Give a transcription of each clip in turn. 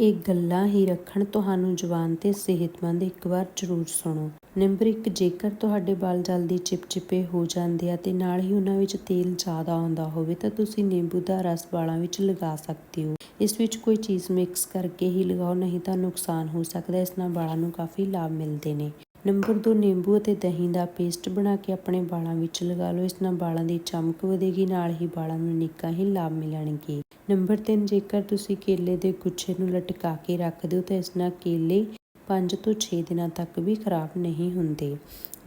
ਇਹ ਗੱਲਾਂ ਹੀ ਰੱਖਣ। ਤੁਹਾਨੂੰ ਜਵਾਨ ਤੇ ਸਿਹਤਮੰਦ ਇੱਕ ਵਾਰ ਜ਼ਰੂਰ ਸੁਣੋ। ਨੰਬਰ 1 ਜੇਕਰ ਤੁਹਾਡੇ ਵਾਲ ਜਲਦੀ ਚਿਪਚਿਪੇ ਹੋ ਜਾਂਦੇ ਆ ਤੇ ਨਾਲ ਹੀ ਉਹਨਾਂ ਵਿੱਚ ਤੇਲ ਜ਼ਿਆਦਾ ਆਉਂਦਾ ਹੋਵੇ, ਤਾਂ ਤੁਸੀਂ ਨਿੰਬੂ ਦਾ ਰਸ ਵਾਲਾਂ ਵਿੱਚ ਲਗਾ ਸਕਦੇ ਹੋ। ਇਸ ਵਿੱਚ ਕੋਈ ਚੀਜ਼ ਮਿਕਸ ਕਰਕੇ ਹੀ ਲਗਾਓ, ਨਹੀਂ ਤਾਂ ਨੁਕਸਾਨ ਹੋ ਸਕਦਾ। ਇਸ ਨਾਲ ਵਾਲਾਂ ਨੂੰ ਕਾਫੀ ਲਾਭ ਮਿਲਦੇ ਨੇ। ਨੰਬਰ 2 ਨਿੰਬੂ ਅਤੇ ਦਹੀਂ ਦਾ ਪੇਸਟ ਬਣਾ ਕੇ ਆਪਣੇ ਵਾਲਾਂ ਵਿੱਚ ਲਗਾ ਲਓ। ਇਸ ਨਾਲ ਵਾਲਾਂ ਦੀ ਚਮਕ ਵਧੇਗੀ, ਨਾਲ ਹੀ ਵਾਲਾਂ ਨੂੰ ਨਿੱਕਾ ਹੀ ਲਾਭ ਮਿਲਣਗੇ। ਨੰਬਰ 3 ਜੇਕਰ ਤੁਸੀਂ ਕੇਲੇ ਦੇ ਗੁੱਛੇ ਨੂੰ ਲਟਕਾ ਕੇ ਰੱਖਦੇ ਹੋ ਤਾਂ ਇਸ ਨਾਲ ਕੇਲੇ 5 ਤੋਂ 6 ਦਿਨਾਂ ਤੱਕ ਵੀ ਖਰਾਬ ਨਹੀਂ ਹੁੰਦੇ।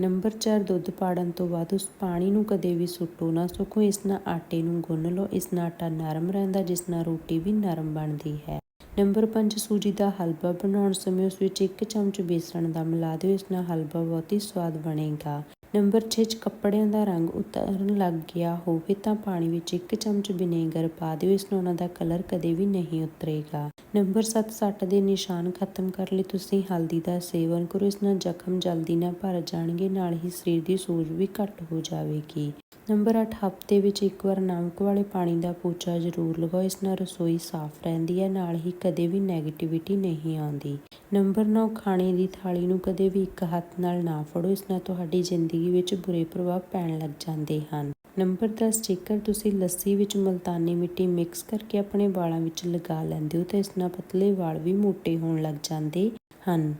ਨੰਬਰ 4 ਦੁੱਧ ਪਾੜਨ ਤੋਂ ਬਾਅਦ ਉਸ ਪਾਣੀ ਨੂੰ ਕਦੇ ਵੀ ਸੁੱਟੋ ਨਾ ਸੁੱਕੋ। ਇਸ ਨਾਲ ਆਟੇ ਨੂੰ ਗੁੰਨ ਲਓ। ਇਸ ਨਾਲ ਆਟਾ ਨਰਮ ਰਹਿੰਦਾ, ਜਿਸ ਨਾਲ ਰੋਟੀ ਵੀ ਨਰਮ ਬਣਦੀ ਹੈ। ਨੰਬਰ 5 ਸੂਜੀ ਦਾ ਹਲਵਾ ਬਣਾਉਣ ਸਮੇਂ ਉਸ ਵਿੱਚ 1 ਚਮਚ ਬੇਸਣ ਦਾ ਮਿਲਾ ਦਿਓ, ਇਸ ਨਾਲ ਹਲਵਾ ਬਹੁਤ ਹੀ ਸਵਾਦ ਬਣੇਗਾ। ਨੰਬਰ 6 ਚ ਕੱਪੜਿਆਂ ਦਾ ਰੰਗ ਉਤਰਨ ਲੱਗ ਗਿਆ ਹੋਵੇ ਤਾਂ ਪਾਣੀ ਵਿੱਚ 1 ਚਮਚ ਵਿਨੇਗਰ ਪਾ ਦਿਓ, ਇਸ ਨਾਲ ਉਹਨਾਂ ਦਾ ਕਲਰ ਕਦੇ ਵੀ ਨਹੀਂ ਉਤਰੇਗਾ। ਨੰਬਰ 7 ਸੱਟ ਦੇ ਨਿਸ਼ਾਨ ਖਤਮ ਕਰਨ ਲਈ, ਤੁਸੀਂ ਹਲਦੀ ਦਾ ਸੇਵਨ ਕਰੋ, ਇਸ ਨਾਲ ਜ਼ਖਮ ਜਲਦੀ ਨਾ ਭਰ ਜਾਣਗੇ, ਨਾਲ ਹੀ ਸਰੀਰ ਦੀ ਸੋਜ ਵੀ ਘੱਟ ਹੋ ਜਾਵੇਗੀ। ਨੰਬਰ 8 ਹਫ਼ਤੇ ਵਿੱਚ ਇੱਕ ਵਾਰ ਨਮਕ ਵਾਲੇ ਪਾਣੀ ਦਾ ਪੋਚਾ ਜ਼ਰੂਰ ਲਗਾਓ। ਇਸ ਨਾਲ ਰਸੋਈ ਸਾਫ਼ ਰਹਿੰਦੀ ਹੈ, ਨਾਲ ਹੀ ਕਦੇ ਵੀ 네ਗੇਟਿਵਿਟੀ ਨਹੀਂ ਆਉਂਦੀ। ਨੰਬਰ 9 ਖਾਣੇ ਦੀ ਥਾਲੀ ਨੂੰ ਕਦੇ ਵੀ ਇੱਕ ਹੱਥ ਨਾਲ ਨਾ ਫੜੋ। ਇਸ ਨਾਲ ਤੁਹਾਡੀ ਜ਼ਿੰਦਗੀ ਵਿੱਚ ਬੁਰੇ ਪ੍ਰਭਾਵ ਪੈਣ ਲੱਗ ਜਾਂਦੇ ਹਨ। ਨੰਬਰ 10 ਜੇਕਰ ਤੁਸੀਂ ਲੱਸੀ ਵਿੱਚ ਮਲਤਾਨੀ ਮਿੱਟੀ ਮਿਕਸ ਕਰਕੇ ਆਪਣੇ ਵਾਲਾਂ ਵਿੱਚ ਲਗਾ ਲੈਂਦੇ ਹੋ, ਤਾਂ ਇਸ ਨਾਲ ਪਤਲੇ ਵਾਲ ਵੀ ਮੋਟੇ ਹੋਣ ਲੱਗ ਜਾਂਦੇ ਹਨ।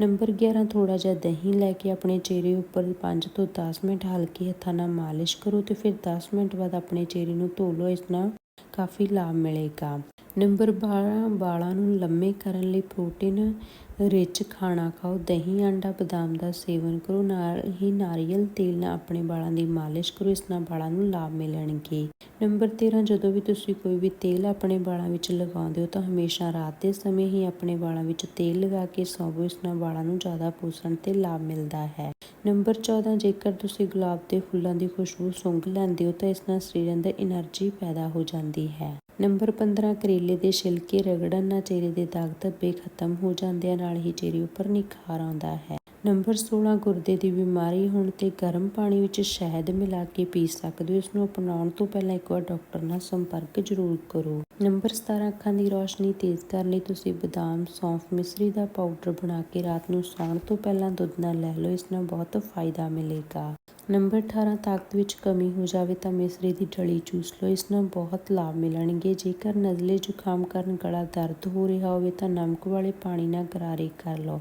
ਨੰਬਰ 11 ਥੋੜਾ ਜਿਹਾ ਦਹੀਂ ਲੈ ਕੇ ਆਪਣੇ ਚਿਹਰੇ ਉੱਪਰ 5 ਤੋਂ 10 ਮਿੰਟ ਹਲਕੇ ਹੱਥਾਂ ਨਾਲ ਮਾਲਿਸ਼ ਕਰੋ ਤੇ ਫਿਰ 10 ਮਿੰਟ ਬਾਅਦ ਆਪਣੇ ਚਿਹਰੇ ਨੂੰ ਧੋ ਲਓ, ਇਸ ਨਾਲ ਕਾਫੀ ਲਾਭ ਮਿਲੇਗਾ। ਨੰਬਰ 12 ਵਾਲਾਂ ਨੂੰ ਲੰਮੇ ਕਰਨ ਲਈ ਪ੍ਰੋਟੀਨ, ਰਿਚ ਖਾਣਾ ਖਾਓ, ਦਹੀਂ ਆਂਡਾ ਬਦਾਮ ਦਾ ਸੇਵਨ ਕਰੋ, ਨਾਲ ਹੀ ਨਾਰੀਅਲ ਤੇਲ ਨਾਲ ਆਪਣੇ ਵਾਲਾਂ ਦੀ ਮਾਲਿਸ਼ ਕਰੋ, ਇਸ ਨਾਲ ਵਾਲਾਂ ਨੂੰ ਲਾਭ ਮਿਲਣਗੇ। ਨੰਬਰ 13 ਜਦੋਂ ਵੀ ਤੁਸੀਂ ਕੋਈ ਵੀ ਤੇਲ ਆਪਣੇ ਵਾਲਾਂ ਵਿੱਚ ਲਗਾਉਂਦੇ ਹੋ, ਤਾਂ ਹਮੇਸ਼ਾ ਰਾਤ ਦੇ ਸਮੇਂ ਹੀ ਆਪਣੇ ਵਾਲਾਂ ਵਿੱਚ ਤੇਲ ਲਗਾ ਕੇ ਸੌਵੋ, ਇਸ ਨਾਲ ਵਾਲਾਂ ਨੂੰ ਜ਼ਿਆਦਾ ਪੋਸ਼ਣ ਤੇ ਲਾਭ ਮਿਲਦਾ ਹੈ। ਨੰਬਰ 14 ਜੇਕਰ ਤੁਸੀਂ ਗੁਲਾਬ ਦੇ ਫੁੱਲਾਂ ਦੀ ਖੁਸ਼ਬੂ ਸੁੰਘ ਲੈਂਦੇ ਹੋ, ਤਾਂ ਇਸ ਨਾਲ ਸਰੀਰ ਅੰਦਰ એનર્ਜੀ ਪੈਦਾ ਹੋ ਜਾਂਦੀ ਹੈ। ਨੰਬਰ 15 ਕਰੇਲੇ ਦੇ ਛਿਲਕੇ ਰਗੜਨ ਨਾਲ ਚਿਹਰੇ ਦੇ ਦਾਗ ਧੱਬੇ ਖਤਮ ਹੋ ਜਾਂਦੇ ਆ, ਨਾਲ ਹੀ ਚਿਹਰੇ ਉੱਪਰ ਨਿਖਾਰ ਆਉਂਦਾ ਹੈ। ਨੰਬਰ 16 ਗੁਰਦੇ ਦੀ ਬਿਮਾਰੀ ਹੋਣ ਤੇ ਗਰਮ ਪਾਣੀ ਵਿੱਚ ਸ਼ਹਿਦ ਮਿਲਾ ਕੇ ਪੀ ਸਕਦੇ ਹੋ, ਇਸ ਨੂੰ ਅਪਣਾਉਣ ਤੋਂ ਪਹਿਲਾਂ ਇੱਕ ਵਾਰ ਡਾਕਟਰ ਨਾਲ ਸੰਪਰਕ ਜ਼ਰੂਰ ਕਰੋ। ਨੰਬਰ 17 ਅੱਖਾਂ ਦੀ ਰੋਸ਼ਨੀ ਤੇਜ਼ ਕਰਨ ਲਈ ਤੁਸੀਂ ਬਦਾਮ, ਸੌਂਫ, ਮਿਸਰੀ ਦਾ ਪਾਊਡਰ ਬਣਾ ਕੇ ਰਾਤ ਨੂੰ ਸੌਣ ਤੋਂ ਪਹਿਲਾਂ ਦੁੱਧ ਨਾਲ ਲੈ ਲਓ, ਇਸ ਨਾਲ ਬਹੁਤ ਫਾਇਦਾ ਮਿਲੇਗਾ। ਨੰਬਰ 18 ਤਾਕਤ ਵਿੱਚ ਕਮੀ ਹੋ ਜਾਵੇ ਤਾਂ ਮਿਸਰੀ ਦੀ ਡਲੀ ਚੂਸ ਲਓ, ਇਸ ਨਾਲ ਬਹੁਤ ਲਾਭ ਮਿਲਣਗੇ। ਜੇਕਰ ਨਜ਼ਲੇ ਜ਼ੁਕਾਮ ਕਾਰਨ ਗਲਾ ਦਰਦ ਹੋ ਰਿਹਾ ਹੋਵੇ ਤਾਂ ਨਮਕ ਵਾਲੇ ਪਾਣੀ ਨਾਲ ਗਰਾਰੇ ਕਰ ਲਓ।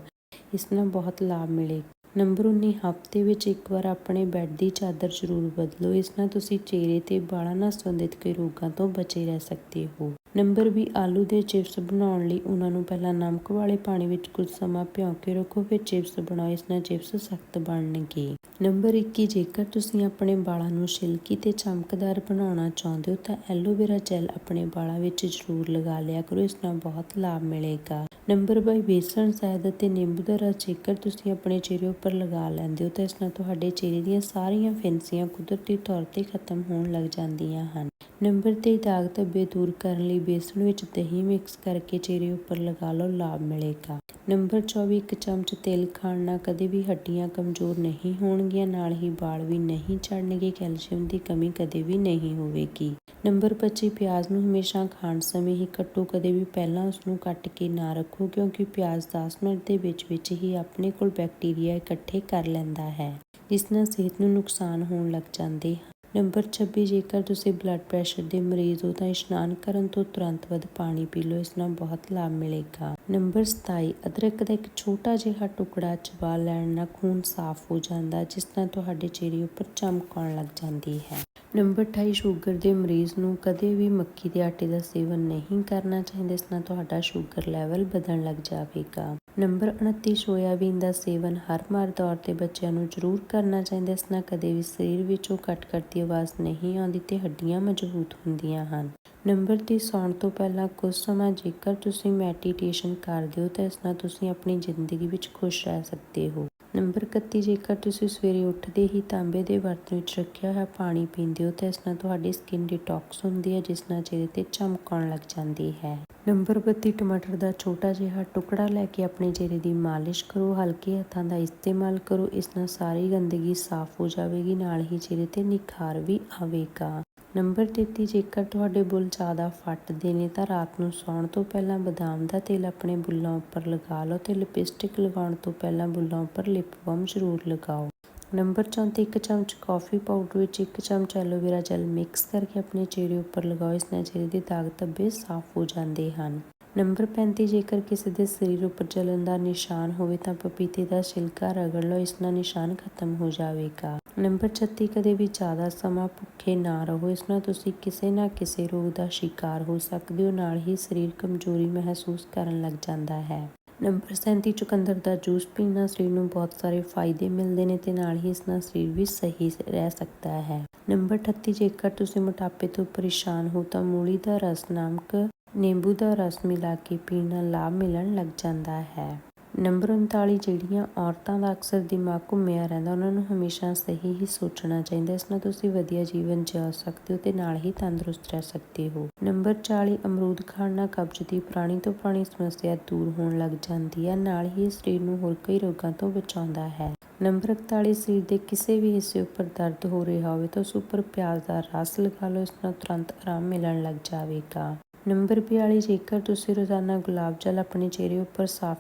ਇਸ ਨਾਲ ਬਹੁਤ ਲਾਭ ਮਿਲੇਗਾ। ਨੰਬਰ 19 ਹਫ਼ਤੇ ਵਿੱਚ ਇੱਕ ਵਾਰ ਆਪਣੇ ਬੈੱਡ ਦੀ ਚਾਦਰ ਜ਼ਰੂਰ ਬਦਲੋ। ਇਸ ਨਾਲ ਤੁਸੀਂ ਚਿਹਰੇ ਤੇ ਵਾਲਾਂ ਨਾਲ ਸੰਬੰਧਿਤ ਕਈ ਰੋਗਾਂ ਤੋਂ ਬਚੇ ਰਹਿ ਸਕਦੇ ਹੋ। ਨੰਬਰ 20 ਆਲੂ ਦੇ ਚਿਪਸ ਬਣਾਉਣ ਲਈ ਉਹਨਾਂ ਨੂੰ ਪਹਿਲਾਂ ਨਮਕ ਵਾਲੇ ਪਾਣੀ ਵਿੱਚ ਕੁਝ ਸਮਾਂ ਭਿਓ ਕੇ ਰੱਖੋ, ਫਿਰ ਚਿਪਸ ਬਣਾਓ। ਇਸ ਨਾਲ ਚਿਪਸ ਸਖਤ ਬਣਨਗੇ। ਨੰਬਰ 21 ਜੇਕਰ ਤੁਸੀਂ ਆਪਣੇ ਵਾਲਾਂ ਨੂੰ ਸਿਲਕੀ ਤੇ ਚਮਕਦਾਰ ਬਣਾਉਣਾ ਚਾਹੁੰਦੇ ਹੋ, ਤਾਂ ਐਲੋਵੇਰਾ ਜੈਲ ਆਪਣੇ ਵਾਲਾਂ ਵਿੱਚ ਜ਼ਰੂਰ ਲਗਾ ਲਿਆ ਕਰੋ। ਇਸ ਨਾਲ ਬਹੁਤ ਲਾਭ ਮਿਲੇਗਾ। ਨੰਬਰ 22 ਬੇਸਣ ਸ਼ਹਿਦ ਅਤੇ ਨਿੰਬੂ ਦਾ ਰਸ ਜੇਕਰ ਤੁਸੀਂ ਆਪਣੇ ਚਿਹਰੇ ਉੱਪਰ ਲਗਾ ਲੈਂਦੇ ਹੋ ਤਾਂ ਇਸ ਨਾਲ ਤੁਹਾਡੇ ਚਿਹਰੇ ਦੀਆਂ ਸਾਰੀਆਂ ਫਿੰਸੀਆਂ ਕੁਦਰਤੀ ਤੌਰ ਤੇ ਖਤਮ ਹੋਣ ਲੱਗ ਜਾਂਦੀਆਂ ਹਨ। ਨੰਬਰ 23 ਦਾਗ ਧੱਬੇ ਦੂਰ ਕਰਨ ਲਈ ਬੇਸਣ ਵਿੱਚ ਦਹੀਂ ਮਿਕਸ ਕਰਕੇ ਚਿਹਰੇ ਉੱਪਰ ਲਗਾ ਲਓ, ਲਾਭ ਮਿਲੇਗਾ। ਨੰਬਰ 24 ਇੱਕ ਚਮਚ ਤੇਲ ਖਾਣ ਨਾਲ ਕਦੇ ਵੀ ਹੱਡੀਆਂ ਕਮਜ਼ੋਰ ਨਹੀਂ ਹੋਣਗੀਆਂ, ਨਾਲ ਹੀ ਵਾਲ ਵੀ ਨਹੀਂ ਝੜਨਗੇ, ਕੈਲਸ਼ੀਅਮ ਦੀ ਕਮੀ ਕਦੇ ਵੀ ਨਹੀਂ ਹੋਵੇਗੀ। ਨੰਬਰ 25 ਪਿਆਜ਼ ਨੂੰ ਹਮੇਸ਼ਾ ਖਾਣ ਸਮੇਂ ਹੀ ਕੱਟੋ, ਕਦੇ ਵੀ ਪਹਿਲਾਂ ਉਸ ਨੂੰ ਕੱਟ ਕੇ ਨਾ ਰੱਖੋ, ਕਿਉਂਕਿ ਪਿਆਜ਼ 10 ਮਿੰਟ ਦੇ ਵਿੱਚ ਵਿੱਚ ਹੀ ਆਪਣੇ ਕੋਲ ਬੈਕਟੀਰੀਆ ਇਕੱਠੇ ਕਰ ਲੈਂਦਾ ਹੈ, ਜਿਸ ਨਾਲ ਸਿਹਤ ਨੂੰ ਨੁਕਸਾਨ ਹੋਣ ਲੱਗ ਜਾਂਦੇ ਹਨ। ਨੰਬਰ 26 ਜੇਕਰ ਤੁਸੀਂ ਬਲੱਡ ਪ੍ਰੈਸ਼ਰ ਦੇ ਮਰੀਜ਼ ਹੋ ਤਾਂ ਇਸ਼ਨਾਨ ਕਰਨ ਤੋਂ ਤੁਰੰਤ ਵੱਧ ਪਾਣੀ ਪੀ ਲਓ, ਇਸ ਨਾਲ ਬਹੁਤ ਲਾਭ ਮਿਲੇਗਾ। ਨੰਬਰ 27 ਅਦਰਕ ਦਾ ਇੱਕ ਛੋਟਾ ਜਿਹਾ ਟੁਕੜਾ ਚਬਾ ਲੈਣ ਨਾਲ ਖੂਨ ਸਾਫ਼ ਹੋ ਜਾਂਦਾ, ਜਿਸ ਨਾਲ ਤੁਹਾਡੇ ਚਿਹਰੇ ਉੱਪਰ ਚਮਕ ਆਉਣ ਲੱਗ ਜਾਂਦੀ ਹੈ। ਨੰਬਰ 28 ਸ਼ੂਗਰ ਦੇ ਮਰੀਜ਼ ਨੂੰ ਕਦੇ ਵੀ ਮੱਕੀ ਦੇ ਆਟੇ ਦਾ ਸੇਵਨ ਨਹੀਂ ਕਰਨਾ ਚਾਹੀਦਾ, ਇਸ ਨਾਲ ਤੁਹਾਡਾ ਸ਼ੂਗਰ ਲੈਵਲ ਵਧਣ ਲੱਗ ਜਾਵੇਗਾ। ਨੰਬਰ 29 ਸੋਇਆਬੀਨ ਦਾ ਸੇਵਨ ਹਰ ਮਰਦ ਔਰਤ ਤੇ ਬੱਚਿਆਂ ਨੂੰ ਜ਼ਰੂਰ ਕਰਨਾ ਚਾਹੀਦਾ, ਇਸ ਨਾਲ ਕਦੇ ਵੀ ਸਰੀਰ ਵਿੱਚੋਂ ਕੱਟ ਕੱਟ ਦੀ ਆਵਾਜ਼ ਨਹੀਂ ਆਉਂਦੀ ਤੇ ਹੱਡੀਆਂ ਮਜ਼ਬੂਤ ਹੁੰਦੀਆਂ ਹਨ। ਨੰਬਰ 30 ਸੌਣ ਤੋਂ ਪਹਿਲਾਂ ਕੁਝ ਸਮਾਂ ਜੇਕਰ ਤੁਸੀਂ ਮੈਡੀਟੇਸ਼ਨ ਕਰਦੇ ਹੋ ਤਾਂ ਇਸ ਨਾਲ ਤੁਸੀਂ ਆਪਣੀ ਜ਼ਿੰਦਗੀ ਵਿੱਚ ਖੁਸ਼ ਰਹਿ ਸਕਦੇ ਹੋ। ਨੰਬਰ 31 ਜੇਕਰ ਤੁਸੀਂ ਸਵੇਰੇ ਉੱਠਦੇ ਹੀ ਤਾਂਬੇ ਦੇ ਬਰਤਨ ਵਿੱਚ ਰੱਖਿਆ ਹੋਇਆ ਪਾਣੀ ਪੀਂਦੇ ਹੋ, ਤਾਂ ਇਸ ਨਾਲ ਤੁਹਾਡੀ ਸਕਿਨ ਡਿਟੌਕਸ ਹੁੰਦੀ ਹੈ, ਜਿਸ ਨਾਲ ਚਿਹਰੇ ਤੇ ਚਮਕ ਆਉਣ ਲੱਗ ਜਾਂਦੀ ਹੈ। ਨੰਬਰ 32 ਟਮਾਟਰ ਦਾ ਛੋਟਾ ਜਿਹਾ ਟੁਕੜਾ ਲੈ ਕੇ ਆਪਣੇ ਚਿਹਰੇ ਦੀ ਮਾਲਿਸ਼ ਕਰੋ, ਹਲਕੇ ਹੱਥਾਂ ਦਾ ਇਸਤੇਮਾਲ ਕਰੋ, ਇਸ ਨਾਲ ਸਾਰੀ ਗੰਦਗੀ ਸਾਫ਼ ਹੋ ਜਾਵੇਗੀ, ਨਾਲ ਹੀ ਚਿਹਰੇ ਤੇ ਨਿਖਾਰ ਵੀ ਆਵੇਗਾ। ਨੰਬਰ 33 ਜੇਕਰ ਤੁਹਾਡੇ ਬੁੱਲ ਜ਼ਿਆਦਾ ਫੱਟਦੇ ਨੇ ਤਾਂ ਰਾਤ ਨੂੰ ਸੌਣ ਤੋਂ ਪਹਿਲਾਂ ਬਦਾਮ ਦਾ ਤੇਲ ਆਪਣੇ ਬੁੱਲਾਂ ਉੱਪਰ ਲਗਾ ਲਓ ਤੇ ਲਿਪਸਟਿਕ ਲਗਾਉਣ ਤੋਂ ਪਹਿਲਾਂ ਬੁੱਲਾਂ ਉੱਪਰ ਲਿਪ ਬਾਮ ਜ਼ਰੂਰ ਲਗਾਓ। ਨੰਬਰ 34 ਇੱਕ ਚਮਚ ਕਾਫੀ ਪਾਊਡਰ ਵਿੱਚ ਇੱਕ ਚਮਚ ਐਲੋਵੇਰਾ ਜੈਲ ਮਿਕਸ ਕਰਕੇ ਆਪਣੇ ਚਿਹਰੇ ਉੱਪਰ ਲਗਾਓ, ਇਸ ਨਾਲ ਚਿਹਰੇ ਦੇ ਦਾਗ ਧੱਬੇ ਸਾਫ਼ ਹੋ ਜਾਂਦੇ ਹਨ। ਨੰਬਰ 35 ਜੇਕਰ ਕਿਸੇ ਦੇ ਸਰੀਰ ਉੱਪਰ ਜਲਨ ਦਾ ਨਿਸ਼ਾਨ ਹੋਵੇ ਤਾਂ ਪਪੀਤੇ ਦਾ ਛਿਲਕਾ ਰਗੜ ਲਓ, ਇਸ ਨਾਲ ਨਿਸ਼ਾਨ ਖਤਮ ਹੋ ਜਾਵੇਗਾ। ਨੰਬਰ 36 ਕਦੇ ਵੀ ਜ਼ਿਆਦਾ ਸਮਾਂ ਭੁੱਖੇ ਨਾ ਰਹੋ। ਇਸ ਨਾਲ ਤੁਸੀਂ ਕਿਸੇ ਨਾ ਕਿਸੇ ਰੋਗ ਦਾ ਸ਼ਿਕਾਰ ਹੋ ਸਕਦੇ ਹੋ, ਨਾਲ ਹੀ ਸਰੀਰ ਕਮਜ਼ੋਰੀ ਮਹਿਸੂਸ ਕਰਨ ਲੱਗ ਜਾਂਦਾ ਹੈ। ਨੰਬਰ 37 ਚੁਕੰਦਰ ਦਾ ਜੂਸ ਪੀਣਾ ਸਰੀਰ ਨੂੰ ਬਹੁਤ ਸਾਰੇ ਫਾਇਦੇ ਮਿਲਦੇ ਨੇ ਤੇ ਨਾਲ ਹੀ ਇਸ ਨਾਲ ਸਰੀਰ ਵੀ ਸਹੀ ਰਹਿ ਸਕਦਾ ਹੈ। ਨੰਬਰ 38 ਜੇਕਰ ਤੁਸੀਂ ਮੋਟਾਪੇ ਤੋਂ ਪਰੇਸ਼ਾਨ ਹੋ ਤਾਂ ਮੂਲੀ ਦਾ ਰਸ, ਨਮਕ ਨਿੰਬੂ ਦਾ ਰਸ ਮਿਲਾ ਕੇ ਪੀਣ ਨਾਲ ਲਾਭ ਮਿਲਣ ਲੱਗ ਜਾਂਦਾ ਹੈ। ਨੰਬਰ 39 ਜਿਹੜੀਆਂ ਔਰਤਾਂ ਦਾ ਅਕਸਰ ਦਿਮਾਗ ਘੁੰਮਿਆ ਰਹਿੰਦਾ, ਉਹਨਾਂ ਨੂੰ ਹਮੇਸ਼ਾ ਸਹੀ ਹੀ ਸੋਚਣਾ ਚਾਹੀਦਾ ਇਸ ਨਾਲ ਤੁਸੀਂ ਵਧੀਆ ਜੀਵਨ ਜਿਉ ਸਕਦੇ ਹੋ ਤੇ ਨਾਲ ਹੀ ਤੰਦਰੁਸਤ ਰਹਿ ਸਕਦੇ ਹੋ। ਨੰਬਰ 40 ਅਮਰੂਦ ਖਾਣ ਨਾਲ ਕਬਜ਼ ਦੀ ਪੁਰਾਣੀ ਤੋਂ ਪੁਰਾਣੀ ਸਮੱਸਿਆ ਦੂਰ ਹੋਣ ਲੱਗ ਜਾਂਦੀ ਹੈ, ਨਾਲ ਹੀ ਸਰੀਰ ਨੂੰ ਹੋਰ ਕਈ ਰੋਗਾਂ ਤੋਂ ਬਚਾਉਂਦਾ ਹੈ। ਨੰਬਰ 41 ਸਰੀਰ ਦੇ ਕਿਸੇ ਵੀ ਹਿੱਸੇ ਉੱਪਰ ਦਰਦ ਹੋ ਰਿਹਾ ਹੋਵੇ ਤਾਂ ਉਸ ਉੱਪਰ ਪਿਆਜ਼ ਦਾ ਰਸ ਲਗਾ ਲਓ, ਇਸ ਨਾਲ ਤੁਰੰਤ ਆਰਾਮ ਮਿਲਣ ਲੱਗ ਜਾਵੇਗਾ। ਨੰਬਰ 42 ਜੇਕਰ ਤੁਸੀਂ ਰੋਜ਼ਾਨਾ ਗੁਲਾਬ ਜਲ ਆਪਣੇ ਚਿਹਰੇ ਉੱਪਰ ਸਾਫ਼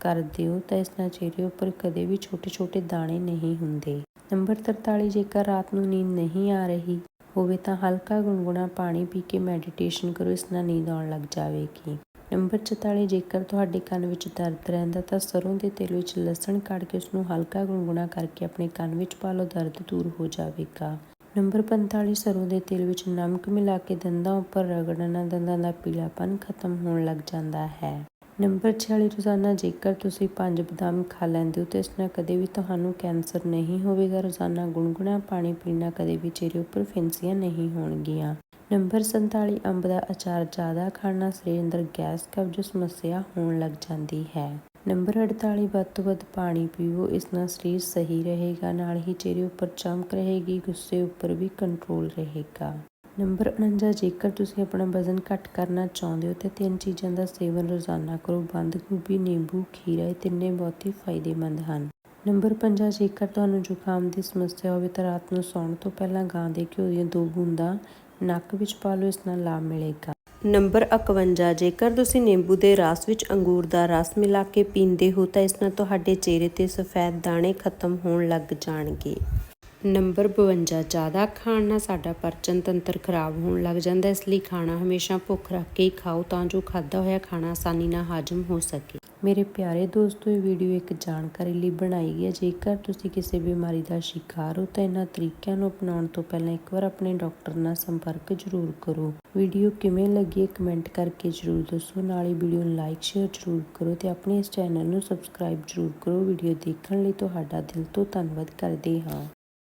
ਕਰ ਦਿਓ ਤਾਂ ਇਸ ਨਾਲ ਚਿਹਰੇ ਉੱਪਰ ਕਦੇ ਵੀ ਛੋਟੇ-ਛੋਟੇ ਦਾਣੇ ਨਹੀਂ ਹੁੰਦੇ। ਨੰਬਰ 43 ਜੇਕਰ ਰਾਤ ਨੂੰ ਨੀਂਦ ਨਹੀਂ ਆ ਰਹੀ ਹੋਵੇ ਤਾਂ ਹਲਕਾ ਗੁੰਗੁਣਾ ਪਾਣੀ ਪੀ ਕੇ ਮੈਡੀਟੇਸ਼ਨ ਕਰੋ, ਇਸ ਨਾਲ ਨੀਂਦ ਆਉਣ ਲੱਗ ਜਾਵੇਗੀ। ਨੰਬਰ 44 ਜੇਕਰ ਤੁਹਾਡੇ ਕੰਨ ਵਿੱਚ ਦਰਦ ਰਹਿੰਦਾ ਤਾਂ ਸਰੋਂ ਦੇ ਤੇਲ ਵਿੱਚ ਲਸਣ ਕੱਢ ਕੇ ਉਸ ਨੂੰ ਹਲਕਾ ਗੁੰਗੁਣਾ ਕਰਕੇ ਆਪਣੇ ਕੰਨ ਵਿੱਚ ਪਾ ਲਓ, ਦਰਦ ਦੂਰ ਹੋ ਜਾਵੇਗਾ। ਨੰਬਰ 45 ਸਰੋਂ ਦੇ ਤੇਲ ਵਿੱਚ ਨਮਕ ਮਿਲਾ ਕੇ ਦੰਦਾਂ ਉੱਪਰ ਰਗੜਨਾ, ਦੰਦਾਂ ਦਾ ਪੀਲਾਪਨ ਖਤਮ ਹੋਣ ਲੱਗ ਜਾਂਦਾ ਹੈ। ਨੰਬਰ 46 ਰੋਜ਼ਾਨਾ ਜੇਕਰ ਤੁਸੀਂ ਪੰਜ ਬਦਾਮ ਖਾ ਲੈਂਦੇ ਹੋ ਤਾਂ ਇਸ ਨਾਲ ਕਦੇ ਵੀ ਤੁਹਾਨੂੰ ਕੈਂਸਰ ਨਹੀਂ ਹੋਵੇਗਾ। ਰੋਜ਼ਾਨਾ ਗੁਣਗੁਣਾ ਪਾਣੀ ਪੀਣਾ ਕਦੇ ਵੀ ਚਿਹਰੇ ਉੱਪਰ ਫਿੰਸੀਆਂ ਨਹੀਂ ਹੋਣਗੀਆਂ। ਨੰਬਰ 47 ਅੰਬ ਦਾ ਅਚਾਰ ਜ਼ਿਆਦਾ ਖਾਣਾ ਸਰੀਰ ਅੰਦਰ ਗੈਸ ਕਬਜ਼ ਸਮੱਸਿਆ ਹੋਣ ਲੱਗ ਜਾਂਦੀ ਹੈ। ਨੰਬਰ 48 ਵੱਧ ਤੋਂ ਵੱਧ ਪਾਣੀ ਪੀਵੋ, ਇਸ ਨਾਲ ਸਰੀਰ ਸਹੀ ਰਹੇਗਾ, ਨਾਲ ਹੀ ਚਿਹਰੇ ਉੱਪਰ ਚਮਕ ਰਹੇਗੀ, ਗੁੱਸੇ ਉੱਪਰ ਵੀ ਕੰਟਰੋਲ ਰਹੇਗਾ। ਨੰਬਰ 49 ਜੇਕਰ ਤੁਸੀਂ ਆਪਣਾ ਵਜ਼ਨ ਘੱਟ ਕਰਨਾ ਚਾਹੁੰਦੇ ਹੋ, ਤਾਂ ਤਿੰਨ ਚੀਜ਼ਾਂ ਦਾ ਸੇਵਨ ਰੋਜ਼ਾਨਾ ਕਰੋ। ਬੰਦ ਗੋਭੀ, ਨਿੰਬੂ, ਖੀਰਾ, ਇਹ ਤਿੰਨੇ ਬਹੁਤ ਹੀ ਫਾਇਦੇਮੰਦ ਹਨ। ਨੰਬਰ 50 ਜੇਕਰ ਤੁਹਾਨੂੰ ਜ਼ੁਕਾਮ ਦੀ ਸਮੱਸਿਆ ਹੋਵੇ, ਤਾਂ ਰਾਤ ਨੂੰ ਸੌਣ ਤੋਂ ਪਹਿਲਾਂ ਗਾਂ ਦੇ ਘਿਓ ਦੀਆਂ ਦੋ ਬੂੰਦਾਂ ਨੱਕ ਵਿੱਚ ਪਾ ਲਓ, ਇਸ ਨਾਲ ਲਾਭ ਮਿਲੇਗਾ। ਨੰਬਰ 51 ਜੇਕਰ ਤੁਸੀਂ ਨਿੰਬੂ ਦੇ ਰਸ ਵਿੱਚ ਅੰਗੂਰ ਦਾ ਰਸ ਮਿਲਾ ਕੇ ਪੀਂਦੇ ਹੋ, ਤਾਂ ਇਸ ਨਾਲ ਤੁਹਾਡੇ ਚਿਹਰੇ ਤੇ ਸਫੈਦ ਦਾਣੇ ਖਤਮ ਹੋਣ ਲੱਗ ਜਾਣਗੇ। ਨੰਬਰ 52 ਜ਼ਿਆਦਾ ਖਾਣ ਨਾਲ ਸਾਡਾ ਪਰਚਨ ਤੰਤਰ ਖਰਾਬ ਹੋਣ ਲੱਗ ਜਾਂਦਾ ਇਸ ਲਈ ਖਾਣਾ ਹਮੇਸ਼ਾ ਭੁੱਖ ਰੱਖ ਕੇ ਹੀ ਖਾਓ ਤਾਂ ਜੋ ਖਾਦਾ ਹੋਇਆ ਖਾਣਾ ਆਸਾਨੀ ਨਾਲ ਹਾਜ਼ਮ ਹੋ ਸਕੇ। ਮੇਰੇ ਪਿਆਰੇ ਦੋਸਤੋ, ਇਹ ਵੀਡੀਓ ਇੱਕ ਜਾਣਕਾਰੀ ਲਈ ਬਣਾਈ ਗਈ ਹੈ। ਜੇਕਰ ਤੁਸੀਂ ਕਿਸੇ ਬਿਮਾਰੀ ਦਾ ਸ਼ਿਕਾਰ ਹੋ ਤਾਂ ਇਹਨਾਂ ਤਰੀਕਿਆਂ ਨੂੰ ਅਪਣਾਉਣ ਤੋਂ ਪਹਿਲਾਂ ਇੱਕ ਵਾਰ ਆਪਣੇ ਡਾਕਟਰ ਨਾਲ ਸੰਪਰਕ ਜ਼ਰੂਰ ਕਰੋ। ਵੀਡੀਓ ਕਿਵੇਂ ਲੱਗੀ ਕਮੈਂਟ ਕਰਕੇ ਜ਼ਰੂਰ ਦੱਸੋ। ਨਾਲ ਹੀ ਵੀਡੀਓ ਨੂੰ ਲਾਈਕ, ਸ਼ੇਅਰ ਜ਼ਰੂਰ ਕਰੋ ਤੇ ਆਪਣੇ ਇਸ ਚੈਨਲ ਨੂੰ ਸਬਸਕ੍ਰਾਈਬ ਜ਼ਰੂਰ ਕਰੋ। ਵੀਡੀਓ ਦੇਖਣ ਲਈ ਤੁਹਾਡਾ ਦਿਲ ਤੋਂ ਧੰਨਵਾਦ ਕਰਦੇ ਹਾਂ।